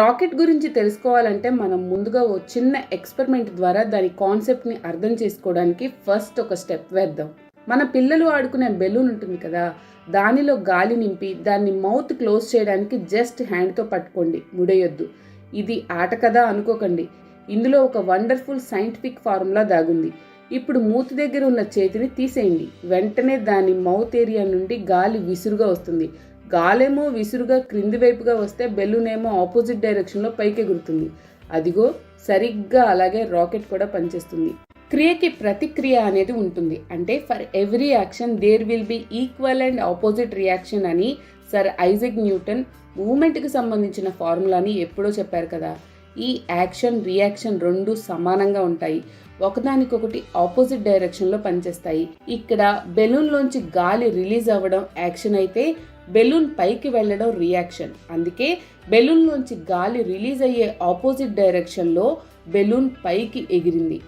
Rocket గురించి తెలుసుకోవాలంటే మనం ముందుగా ఓ చిన్న ఎక్స్పెరిమెంట్ ద్వారా దాని కాన్సెప్ట్ని అర్థం చేసుకోవడానికి ఫస్ట్ ఒక స్టెప్ వేద్దాం. మన పిల్లలు ఆడుకునే బెలూన్ ఉంటుంది కదా దానిలో గాలి నింపి దాన్ని మౌత్ క్లోజ్ చేయడానికి జస్ట్ హ్యాండ్తో పట్టుకోండి ముడేయొద్దు. ఇది ఆట కదా అనుకోకండి. ఇందులో ఒక వండర్ఫుల్ సైంటిఫిక్ ఫార్ములా దాగుంది. ఇప్పుడు మూతి దగ్గర ఉన్న చేతిని తీసేయండి. వెంటనే దాని మౌత్ ఏరియా నుండి గాలి విసురుగా వస్తుంది. గాలేమో విసురుగా క్రింది వైపుగా వస్తే బెలూన్ ఏమో ఆపోజిట్ డైరెక్షన్లో పైకి ఎగురుతుంది అదిగో సరిగ్గా అలాగే రాకెట్ కూడా పనిచేస్తుంది. క్రియకి ప్రతిక్రియ అనేది ఉంటుంది. అంటే for every action there will be equal and opposite reaction అని సర్ ఐజక్ న్యూటన్ మూమెంట్కి సంబంధించిన ఫార్ములాని ఎప్పుడో చెప్పారు కదా. ఈ యాక్షన్ రియాక్షన్ రెండు సమానంగా ఉంటాయి. ఒకదానికొకటి ఆపోజిట్ డైరెక్షన్లో పనిచేస్తాయి. ఇక్కడ బెలూన్లోంచి గాలి రిలీజ్ అవ్వడం యాక్షన్ అయితే బెలూన్ పైకి వెళ్ళడం రియాక్షన్ అందుకే బెలూన్ నుంచి గాలి రిలీజ్ అయ్యే ఆపోజిట్ డైరెక్షన్లో బెలూన్ పైకి ఎగిరింది.